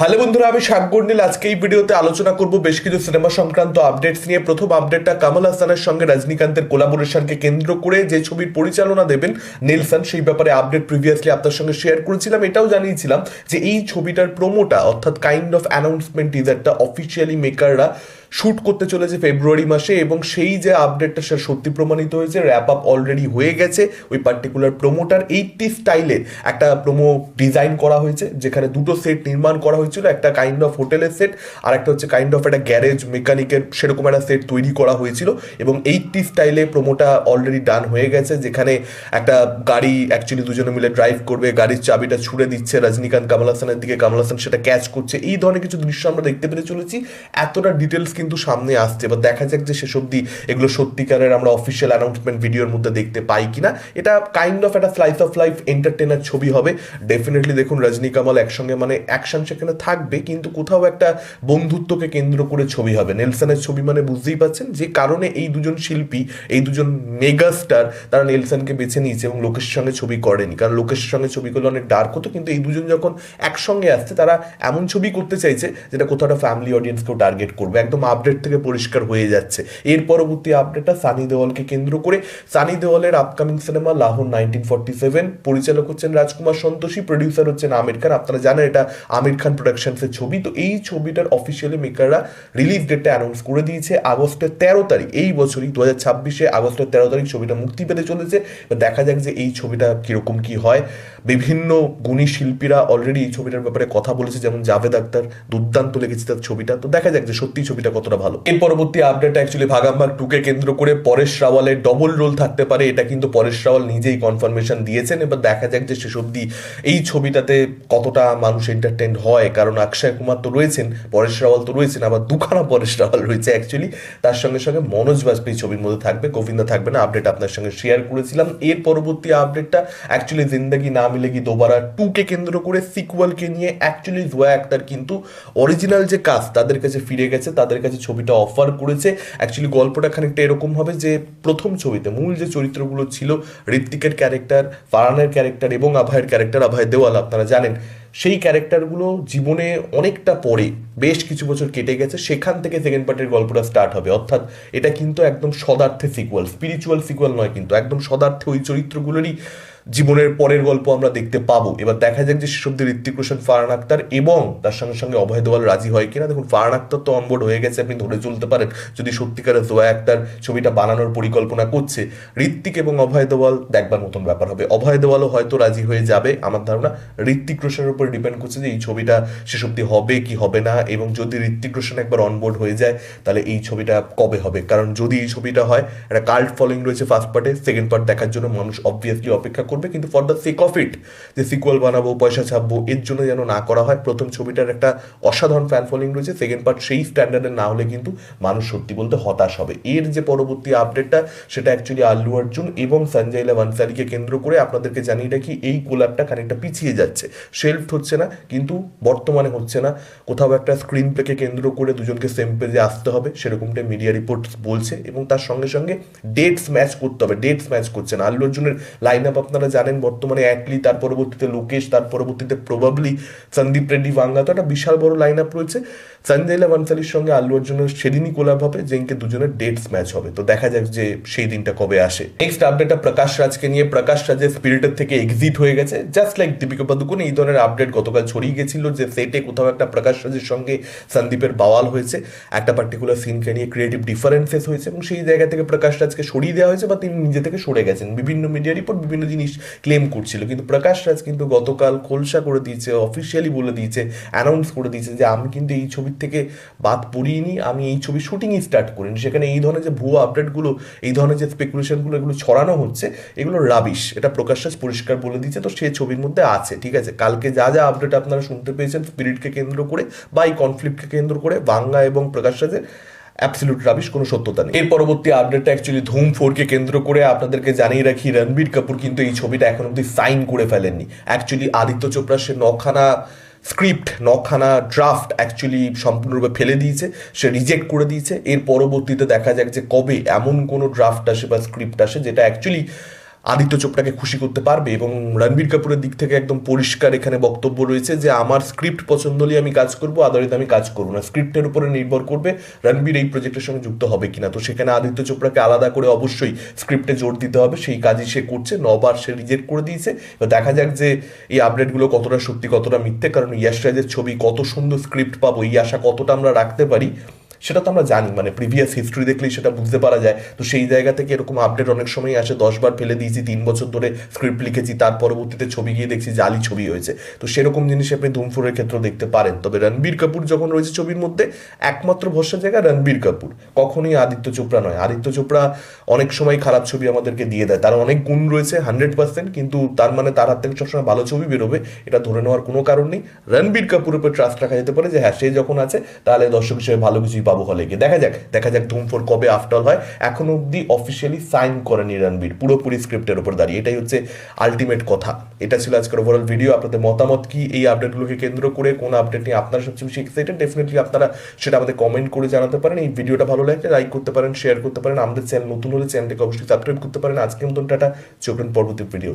Hello বন্ধুরা, আমি সাগর নীল আজকে এই ভিডিওতে আলোচনা করব বেশ কিছু সিনেমা সংক্রান্ত আপডেটস নিয়ে। প্রথম আপডেটটা কামাল হাসানের সঙ্গে রজনীকান্তের কোলাবোরেশনকে কেন্দ্র করে যে ছবির পরিচালনা দেবেন নেলসন, সেই ব্যাপারে আপডেট প্রিভিয়াসলি আপনার সঙ্গে শেয়ার করেছিলাম। এটাও জানিয়েছিলাম যে এই ছবিটার প্রোমোটা অর্থাৎ কাইন্ড অফ অ্যানাউন্সমেন্ট টিজারটা অফিসিয়ালি মেকাররা শুট করতে চলেছে ফেব্রুয়ারি মাসে এবং সেই যে আপডেটটা সেটা সত্যি প্রমাণিত হয়েছে র্যাপ আপ অলরেডি হয়ে গেছে। ওই পার্টিকুলার প্রোমোটার এইটটি স্টাইলে একটা প্রোমো ডিজাইন করা হয়েছে, যেখানে দুটো সেট নির্মাণ করা হয়েছিল, একটা কাইন্ড অফ হোটেলের সেট আর একটা হচ্ছে কাইন্ড অফ একটা গ্যারেজ মেকানিকের সেরকম একটা সেট তৈরি করা হয়েছিল এবং এইটটি স্টাইলে প্রোমোটা অলরেডি ডান হয়ে গেছে, যেখানে একটা গাড়ি অ্যাকচুয়ালি দুজনে মিলে ড্রাইভ করবে, গাড়ির চাবিটা ছুড়ে দিচ্ছে, রজনীকান্ত কামাল হাসানের দিকে কামাল হাসান সেটা ক্যাচ করছে। এই ধরনের কিছু দৃশ্য আমরা দেখতে পেরে চলেছি। এতটা ডিটেলস কিন্তু সামনে আসছে। এবার দেখা যাক যে শেষ অব্দি এগুলো সত্যিকারের আমরা অফিসিয়াল অ্যানাউন্সমেন্ট ভিডিওর মধ্যে দেখতে পাই কিনা। এটা কাইন্ড অফ একটা স্লাইস অফ লাইফ এন্টারটেনার ছবি হবে। ডেফিনেটলি দেখুন রজনী কামাল একসঙ্গে মানে অ্যাকশন সেখানে থাকবে, কিন্তু কোথাও একটা বন্ধুত্বকে কেন্দ্র করে ছবি হবে। নেলসনের ছবি মানে বুঝতেই পাচ্ছেন যে কারণে এই দুজন শিল্পী, এই দুজন মেগা স্টার তারা নেলসনকে বেছে নিয়েছে এবং লোকেশের সঙ্গে ছবি করেনি। কারণ লোকেশের সঙ্গে ছবি করলে অনেক ডার্ক হতো, কিন্তু এই দুজন যখন একসঙ্গে আসছে, তারা এমন ছবি করতে চাইছে, যেটা কোথাও একটা ফ্যামিলি অডিয়েন্সকেও টার্গেট করবে। একদম আপডেট থেকে পরিষ্কার হয়ে যাচ্ছে। এর পরবর্তী আপডেটটা সানি দেওয়ালকে কেন্দ্র করে। সানি দেওয়ালের upcoming cinema Lahore nineteen seven পরিচালক হচ্ছেন রাজকুমার সন্তোষী প্রডিউসার হচ্ছেন আমির খান। আপনারা জানেন এটা আমির খান প্রোডাকশনসের ছবি। তো এই ছবিটার অফিসিয়ালি মেকাররা রিলিজ ডেটটা অ্যানাউন্স করে দিয়েছে আগস্টের তেরো তারিখ। এই বছরই দু হাজার ছাব্বিশে আগস্টের তেরো তারিখ ছবিটা মুক্তি পেতে চলেছে। দেখা যাক যে এই ছবিটা কীরকম কি হয়। বিভিন্ন গুণী শিল্পীরা অলরেডি এই ছবিটার ব্যাপারে কথা বলেছে, যেমন জাভেদ আক্তার, দুর্দান্ত লেগেছে তার ছবিটা। তো দেখা যাক যে সত্যি ছবিটা কতটা ভালো। এর পরবর্তী আপডেট অ্যাকচুয়ালি ভাগাম্বাগ টুকে কেন্দ্র করে পরেশ রাওয়ালের ডবল রোল থাকতে পারে, এটা কিন্তু পরেশ রাওয়াল নিজেই কনফার্মেশন দিয়েছেন। এবার দেখা যাক যে শেষ অব্দি এই ছবিটাতে কতটা মানুষ এন্টারটেন হয়। কারণ অক্ষয় কুমার তো রয়েছেন, পরেশ রাওয়াল তো রয়েছেন, আবার দুখানা পরেশ রাওয়াল রয়েছে অ্যাকচুয়ালি তার সঙ্গে সঙ্গে মনোজ বাজপেয়ী ছবির মধ্যে থাকবে, গোবিন্দা থাকবে না আপডেট আপনার সঙ্গে শেয়ার করেছিলাম। এর পরবর্তী আপডেটটা অ্যাকচুয়ালি জিন্দগি না মিলেগি দোবারা টুকে কেন্দ্র করে সিকুয়ালকে নিয়ে অ্যাকচুয়ালি জোয়া আক্তার কিন্তু অরিজিনাল যে কাজ তাদের কাছে ফিরে গেছে, তাদের কাছে ছবিটা অফার করেছে। অ্যাকচুয়ালি গল্পটা খানিকটা এরকম হবে যে, প্রথম ছবিতে মূল যে চরিত্রগুলো ছিল ঋত্বিকের ক্যারেক্টার ফারানের ক্যারেক্টার এবং আভয়ের ক্যারেক্টার আভয় দেওয়াল, আপনারা জানেন, সেই ক্যারেক্টারগুলো জীবনে অনেকটা পরে বেশ কিছু বছর কেটে গেছে, সেখান থেকে সেকেন্ড পার্টের গল্পটা স্টার্ট হবে। অর্থাৎ এটা কিন্তু একদম সদার্থে সিকুয়াল স্পিরিচুয়াল সিকুয়াল নয় কিন্তু, একদম সদার্থে ওই চরিত্রগুলোরই জীবনের পরের গল্প আমরা দেখতে পাবো। এবার দেখা যাক যে সেসব দিয়ে ঋত্বিক রোশন, ফারহান আক্তার এবং তার সঙ্গে সঙ্গে অভয় দেওয়াল রাজি হয় কিনা। দেখুন, ফারহান আক্তার তো অনবোর্ড হয়ে গেছে, আপনি ধরে চলতে পারেন। যদি সত্যিকারের জোয়া আক্তার ছবিটা বানানোর পরিকল্পনা করছে ঋত্বিক এবং অভয় দেওয়াল দেখবার মতন ব্যাপার হবে। অভয় দেওয়ালও হয়তো রাজি হয়ে যাবে। আমার ধারণা ঋত্বিক রোশনের উপর ডিপেন্ড করছে যে এই ছবিটা অব্দি হবে কি হবে না, এবং যদি ঋত্বিক রোশন একবার অনবোর্ড হয়ে যায়, তাহলে এই ছবিটা কবে হবে? কারণ যদি এই ছবিটা হয়, একটা কাল্ট ফলোয়িং রয়েছে ফার্স্ট পার্টে সেকেন্ড পার্ট দেখার জন্য মানুষ অবভিয়াসলি অপেক্ষা করবে, কিন্তু for the sake of it যে সিকুয়াল বানাবো, পয়সা ছাপবো, এর জন্য যেন না করা হয়। প্রথম ছবিটার একটা অসাধারণ ফ্যান ফলোয়িং রয়েছে। সেকেন্ড পার্ট সেই স্ট্যান্ডার্ডের না হলে কিন্তু মানুষ সত্যি বলতে হতাশ হবে। এর যে পরবর্তী আপডেটটা সেটা অ্যাকচুয়ালি আল্লু অর্জুন এবং সঞ্জয় লীলা ভানসালিকে কেন্দ্র করে আপনাদেরকে জানিয়ে রাখি, এই কোলাপটা খানিকটা পিছিয়ে যাচ্ছে। শেলফ হচ্ছে না, কিন্তু বর্তমানে হচ্ছে না। কোথাও একটা স্ক্রিন প্লেকে কেন্দ্র করে দুজনকে সেম পেজে আসতে হবে, সেরকমটাই মিডিয়া রিপোর্ট বলছে এবং তার সঙ্গে সঙ্গে ডেটস ম্যাচ করতে হবে ডেটস ম্যাচ করছে না। আল্লু অর্জুনের লাইন আপ আপনারা জানেন বর্তমানে অ্যাটলি, তার পরবর্তীতে লোকেশ, তার পরবর্তীতে প্রবাবলি সন্দীপ রেড্ডি, ভাঙ্গা। তো একটা বিশাল বড় লাইন আপ রয়েছে। সঞ্জয় লীলা ভানসালির সঙ্গে আল্লু অর্জুনের সেদিনই কোলাপ হবে, যেদিনকে দুজনের ডেটস ম্যাচ হবে। তো দেখা যাক যে সেই দিনটা কবে আসে। নেক্সট আপডেটটা প্রকাশ রাজকে নিয়ে। প্রকাশ রাজের স্পিরিটের থেকে এক্সিট হয়ে গেছে। জাস্ট লাইক দীপিকা পাদুকোন, এই ধরনের আপডেট গতকাল ছড়িয়ে গেছিল যে সেটে কোথাও একটা প্রকাশ রাজের সঙ্গে সন্দীপের বাওয়াল হয়েছে। একটা পার্টিকুলার সিনকে নিয়ে ক্রিয়েটিভ ডিফারেন্সেস হয়েছে এবং সেই জায়গা থেকে প্রকাশ রাজকে সরিয়ে দেওয়া হয়েছে বা তিনি নিজে থেকে সরে গেছেন। বিভিন্ন মিডিয়া রিপোর্ট বিভিন্ন জিনিস ক্লেম করছিল। কিন্তু প্রকাশ রাজ কিন্তু গতকাল খোলসা করে দিয়েছে অফিসিয়ালি বলে দিয়েছে অ্যানাউন্স করে দিয়েছে যে আমি কিন্তু এই ছবির থেকে বাদ পড়িনি, আমি এই ছবি শুটিংই স্টার্ট করিনি। সেখানে এই ধরনের যে ভুয়ো আপডেটগুলো এই ধরনের যে স্পেকুলেশনগুলো এগুলো ছড়ানো হচ্ছে, এগুলো রাবিশ এটা প্রকাশ রাজ পরিষ্কার বলে দিয়েছে, তো সে ছবির মধ্যে আছে, ঠিক আছে? কালকে যা যা আপডেট আপনারা শুনতে পেয়েছেন স্পিরিটকে কেন্দ্র করে বা এই কনফ্লিক্টকে কেন্দ্র করে বাংলা এবং প্রকাশ রাজের অ্যাবসলিউট রাবিশ কোনো সত্যতা নেই। এর পরবর্তী আপডেটটা অ্যাকচুয়ালি ধুম ফোরকে কেন্দ্র করে আপনাদেরকে জানিয়ে রাখি, রণবীর কাপুর কিন্তু এই ছবিটা এখন অব্দি সাইন করে ফেলেননি। অ্যাকচুয়ালি আদিত্য চোপড়া, সে নখানা স্ক্রিপ্ট নখানা ড্রাফট অ্যাকচুয়ালি সম্পূর্ণরূপে ফেলে দিয়েছে, সে রিজেক্ট করে দিয়েছে। এর পরবর্তীতে দেখা যাক যে কবে এমন কোনো ড্রাফট আসে বা স্ক্রিপ্ট আসে যেটা অ্যাকচুয়ালি আদিত্য চোপড়াকে খুশি করতে পারবে এবং রণবীর কাপুরের দিক থেকে একদম পরিষ্কার এখানে বক্তব্য রয়েছে যে, আমার স্ক্রিপ্ট পছন্দ হলে আমি কাজ করব, আদারিতে আমি কাজ করব না। স্ক্রিপ্টের উপরে নির্ভর করবে রণবীর এই প্রজেক্টের সঙ্গে যুক্ত হবে কিনা। তো সেখানে আদিত্য চোপড়াকে আলাদা করে অবশ্যই স্ক্রিপ্টে জোর দিতে হবে। সেই কাজই সে করছে। নবার সে রিজেক্ট করে দিয়েছে। দেখা যাক যে এই আপডেটগুলো কতটা সত্যি, কতটা মিথ্যে। কারণ ইয়াশ রাজের ছবি কত সুন্দর স্ক্রিপ্ট পাবো, এই আশা কতটা আমরা রাখতে পারি? সেটা তো আমরা জানি মানে প্রিভিয়াস হিস্ট্রি দেখলেই সেটা বুঝতে পারা যায়। তো সেই জায়গা থেকে এরকম আপডেট অনেক সময় আসে, দশবার ফেলে দিয়েছি, তিন বছর ধরে স্ক্রিপ্ট লিখেছি, তার পরবর্তীতে ছবি গিয়ে দেখছি, জালি ছবি হয়েছে। তো সেরকম জিনিস আপনি ধুমফুরের ক্ষেত্রে দেখতে পারেন। তবে রণবীর কাপুর যখন রয়েছে ছবির মধ্যে, একমাত্র ভরসার জায়গা রণবীর কাপুর। কখনোই আদিত্য চোপড়া নয়। আদিত্য চোপড়া অনেক সময় খারাপ ছবি আমাদেরকে দিয়ে দেয়। তার অনেক গুণ রয়েছে হান্ড্রেড পার্সেন্ট কিন্তু তার মানে তার হাত থেকে সবসময় ভালো ছবি বেরোবে, এটা ধরে নেওয়ার কোনো কারণ নেই। রণবীর কাপুরের উপর ট্রাস্ট রাখা যেতে পারে যে হ্যাঁ সে যখন আছে, তাহলে দর্শক হিসেবে ভালো কিছুই পাবো হলে গিয়ে। দেখা যাক দেখা যাক ধুম ফোর কবে আফটার হয়। এখন অবধি অফিসিয়ালি সাইন করেনি রণবীর, পুরোপুরি স্ক্রিপ্টের উপর দাঁড়িয়ে। এটাই হচ্ছে আলটিমেট কথা। এটা ছিল আজকের ওভারঅল ভিডিও আপনাদের মতামত কি এই আপডেটগুলোকে কেন্দ্র করে, কোন আপডেট নিয়ে আপনারা সবচেয়ে বেশি এক্সাইটেড ডেফিনেটলি আপনারা সেটা আমাদের কমেন্ট করে জানাতে পারেন। এই ভিডিওটা ভালো লাগলে লাইক করতে পারেন শেয়ার করতে পারেন। আমাদের চ্যানেল নতুন হলে চ্যানেলটাকে অবশ্যই সাবস্ক্রাইব করতে পারেন। আজকের মতন টাটা। চোখেন পরবর্তী ভিডিও